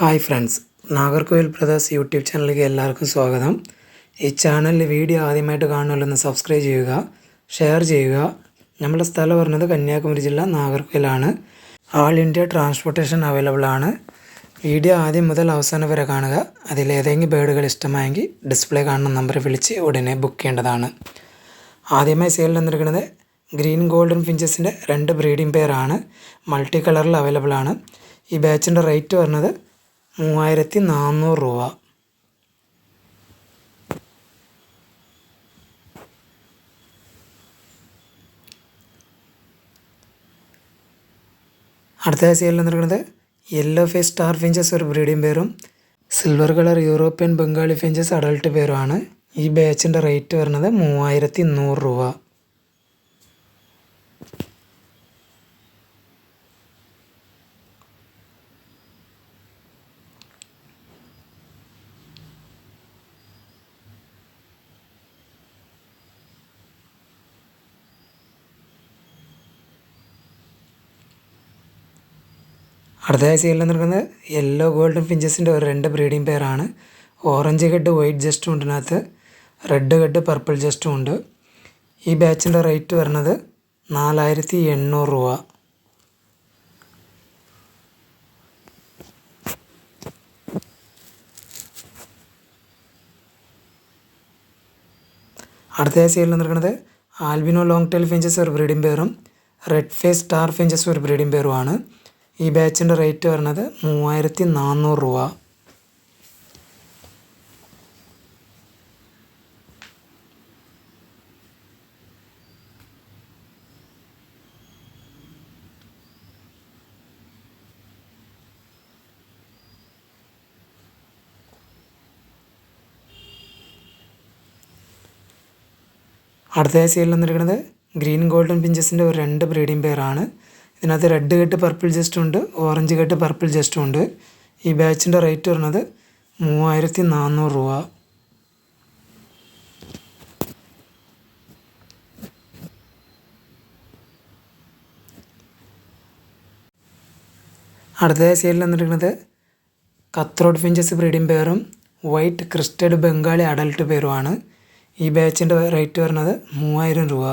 Hi friends Nagercoil brothers YouTube ചാനലിലേക്ക് എല്ലാവർക്കും സ്വാഗതം. ഈ ചാനലിൽ വീഡിയോ ആദ്യമായിട്ട് കാണുമല്ലോ സബ്സ്ക്രൈബ് ചെയ്യുക ഷെയർ ചെയ്യുക. നമ്മുടെ സ്ഥലം പറഞ്ഞത് കന്യാകുമരി ജില്ല നാഗർകോവിലാണ് ആൾ ഇന്ത്യ ട്രാൻസ്പോർട്ടേഷൻ അവൈലബിൾ ആണ്. വീഡിയോ ആദ്യം മുതൽ അവസാനം വരെ കാണുക. അതിൽ ഏതെങ്കിലും ബേഡുകൾ ഇഷ്ടമായെങ്കിൽ ഡിസ്പ്ലേ കാണുന്ന നമ്പർ വിളിച്ച് ഉടനെ ബുക്ക് ചെയ്യേണ്ടതാണ്. ആദ്യമായി സെയിൽ വന്നിരിക്കുന്നത് ഗ്രീൻ ഗോൾഡൻ ഫിഞ്ചസിന്റെ രണ്ട് ബ്രീഡിംഗ് പെയറാണ് മൾട്ടി കളറിൽ അവൈലബിൾ ആണ്. ഈ ബാച്ചിന്റെ റേറ്റ് വരുന്നത് മൂവായിരത്തി നാനൂറ് രൂപ. അടുത്ത സെയിലിൽ നിന്നിരിക്കുന്നത് യെല്ലോ ഫേസ് സ്റ്റാർ ഫിഞ്ചസ് ഒരു ബ്രീഡിംഗ് പേരും silver colour European Bengali finches adult പേരുമാണ്. ഈ ബാച്ചിന്റെ റേറ്റ് വരുന്നത് മൂവായിരത്തി നൂറ് രൂപ. അടുത്തതായി സെയിലിൽ നിൽക്കുന്നത് യെല്ലോ ഗോൾഡൻ ഫിഞ്ചസിന്റെ ഒരു രണ്ട് ബ്രീഡിംഗ് പെയറാണ്. ഓറഞ്ച് ഹെഡ് വൈറ്റ് ജസ്റ്റും ഉണ്ട് റെഡ് ഹെഡ് പർപ്പിൾ ജസ്റ്റും ഉണ്ട്. ഈ ബാച്ചിന്റെ റേറ്റ് വരുന്നത് നാലായിരത്തി എണ്ണൂറ് രൂപ. അടുത്തതായി സെയിലിൽ നിൽക്കുന്നത് ആൽബിനോ ലോങ് ടെയിൽ ഫിഞ്ചസ് ഒരു ബ്രീഡിംഗ് പെയറും. റെഡ് ഫേസ് സ്റ്റാർ ഫിഞ്ചസ് ഒരു ബ്രീഡിംഗ് പെയറുമാണ്. ഈ ബാച്ചിന്റെ റേറ്റ് വരുന്നത് മൂവായിരത്തി നാനൂറ് രൂപ. അടുത്ത സെയിൽ വന്നിരിക്കുന്നത് ഗ്രീൻ ഗോൾഡൻ പിഞ്ചസിന്റെ ഒരു രണ്ട് ബ്രീഡിംഗ് പെയറാണ് ഇതിനകത്ത് റെഡ് കെട്ട് പർപ്പിൾ ജസ്റ്റും ഉണ്ട് ഓറഞ്ച് കെട്ട് പർപ്പിൾ ജസ്റ്റും ഉണ്ട്. ഈ ബാച്ചിന്റെ റേറ്റ് വരുന്നത് മൂവായിരത്തി നാനൂറ് രൂപ. അടുത്ത സെയിലിൽ വന്നിരിക്കുന്നത് കത്രോഡ് ഫിഞ്ചസ് ബ്രീഡിംഗ് പേറും വൈറ്റ് ക്രിസ്റ്റഡ് ബംഗാളി അഡൽട്ട് പേരുമാണ് ഈ ബാച്ചിന്റെ റേറ്റ് വരുന്നത് മൂവായിരം രൂപ.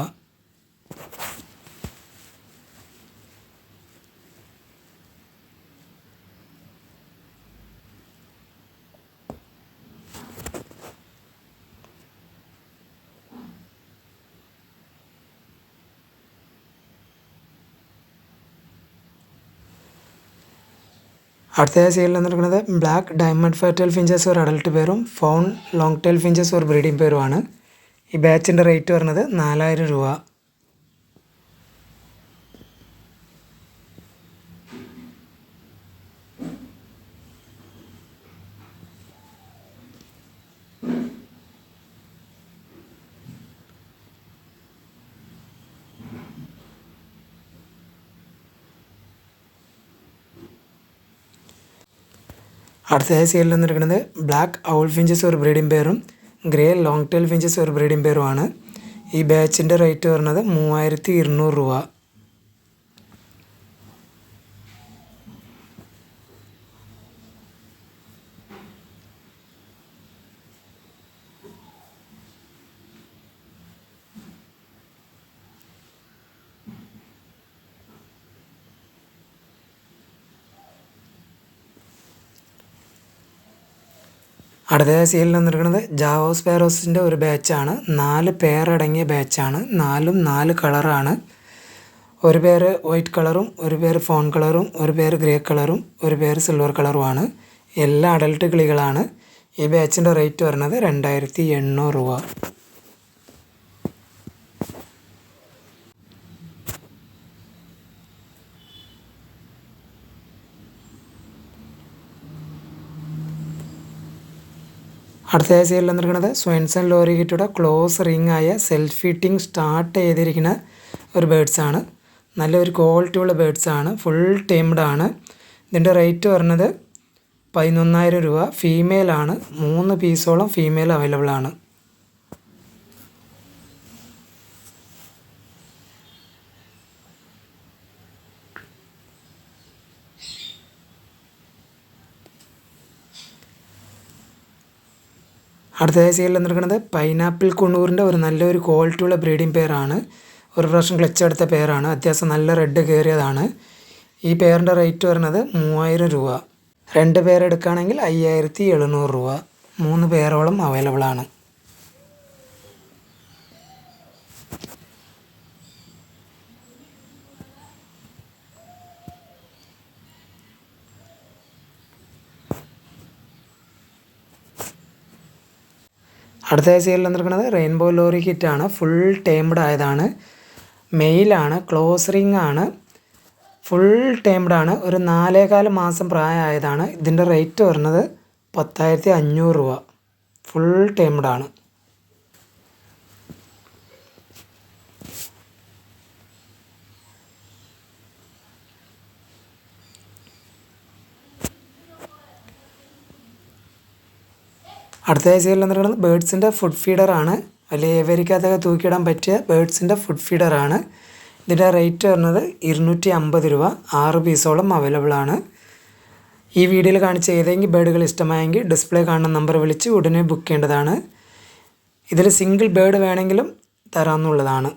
അടുത്തതായി സെയിലിൽ വന്നിരിക്കുന്നത് ബ്ലാക്ക് ഡയമണ്ട് ഫെർട്ടൽ ഫിഞ്ചസ് ഒരു അഡൽട്ട് പേരും ഫോൺ ലോങ് ടെയിൽ ഫിഞ്ചസ് ഒരു ബ്രീഡിംഗ് പേരുമാണ്. ഈ ബാച്ചിന്റെ റേറ്റ് വരുന്നത് നാലായിരം രൂപ. അടുത്തതായി സെയിലിൽ വന്നിരിക്കുന്നത് ബ്ലാക്ക് ഔൾ ഫിഞ്ചസ് ഒരു ബ്രീഡിംഗ് പെയറും ഗ്രേ ലോങ് ടെയിൽ ഫിഞ്ചസ് ഒരു ബ്രീഡിംഗ് പെയറുമാണ് ഈ ബാച്ചിന്റെ റേറ്റ് വരുന്നത് മൂവായിരത്തി ഇരുന്നൂറ് രൂപ. അടുത്ത സീലിൽ വന്നിരിക്കുന്നത് ജാവോസ് പേരോസിന്റെ ഒരു ബാച്ചാണ്. നാല് പേരടങ്ങിയ ബാച്ചാണ്. നാലും നാല് കളറാണ് ഒരു പേര് വൈറ്റ് കളറും ഒരു പേര് ഫോൺ കളറും ഒരു പേര് ഗ്രേ കളറും ഒരു പേര് സിൽവർ കളറുമാണ് എല്ലാ അഡൽട്ട് കിളികളാണ്. ഈ ബാച്ചിന്റെ റേറ്റ് വരുന്നത് രണ്ടായിരത്തി എണ്ണൂറ് രൂപ. അടുത്ത സൈഡിൽ വന്നിരിക്കുന്നത് ലോറി കിറ്റുടെ ക്ലോസ് റിംഗ് ആയ സെൽഫ് ഫിറ്റിംഗ് സ്റ്റാർട്ട് ചെയ്തിരിക്കുന്ന ഒരു ബേഡ്സാണ് നല്ലൊരു ക്വാളിറ്റി ക്വാളിറ്റിയുള്ള ബേഡ്സാണ് ഫുൾ ടൈംഡ് ആണ്. ഇതിന്റെ റേറ്റ് വരുന്നത് പതിനൊന്നായിരം രൂപ. ഫീമെയിലാണ് മൂന്ന് പീസോളം ഫീമെയിൽ അവൈലബിൾ ആണ്. അടുത്തതായി സീരിയൽ വന്നിരിക്കുന്നത് പൈനാപ്പിൾ കുണ്ണൂറിന്റെ ഒരു നല്ലൊരു ക്വാളിറ്റിയുള്ള ബ്രീഡിംഗ് പെയറാണ്. ഒരു പ്രാവശ്യം ക്ലച്ച് എടുത്ത പെയറാണ്. അത്യാവശ്യം നല്ല റെഡ് കയറിയതാണ്. ഈ പെയറിന്റെ റേറ്റ് വരുന്നത് മൂവായിരം രൂപ. രണ്ട് പേർ എടുക്കുകയാണെങ്കിൽ അയ്യായിരത്തി എഴുന്നൂറ് രൂപ. മൂന്ന് പേരോളം അവൈലബിൾ ആണ് അടുത്ത സീരിയൽ വന്നിരിക്കുന്നത് റെയിൻബോ ലോറി കിറ്റാണ്. ഫുൾ ടേംഡ് ആയതാണ്. മെയിലാണ് ക്ലോസ് റിംഗ് ആണ്. ഫുൾ ടേംഡ് ആണ്. ഒരു നാലേകാൽ മാസം പ്രായമായതാണ്. ഇതിന്റെ റേറ്റ് വരുന്നത് പത്തായിരത്തി അഞ്ഞൂറ് രൂപ. ഫുൾ ടേംഡ് ആണ്. അടുത്ത സീരിയൽ വന്നിട്ടുള്ളത് ബേഡ്സിന്റെ ഫുഡ് ഫീഡറാണ്. വലിയ ഏവരിക്കകത്തൊക്കെ തൂക്കിയിടാൻ പറ്റിയ ബേഡ്സിന്റെ ഫുഡ് ഫീഡറാണ്. ഇതിന്റെ റേറ്റ് വരുന്നത് ഇരുന്നൂറ്റി അമ്പത് രൂപ. ആറ് പീസോളം അവൈലബിൾ ആണ് ഈ വീഡിയോയിൽ കാണിച്ച ഏതെങ്കിലും ബേഡുകൾ ഇഷ്ടമായെങ്കിൽ ഡിസ്പ്ലേ കാണുന്ന നമ്പർ വിളിച്ച് ഉടനെ ബുക്ക് ചെയ്യേണ്ടതാണ്. ഇതിൽ സിംഗിൾ ബേഡ് വേണമെങ്കിലും തരാമെന്നുള്ളതാണ്.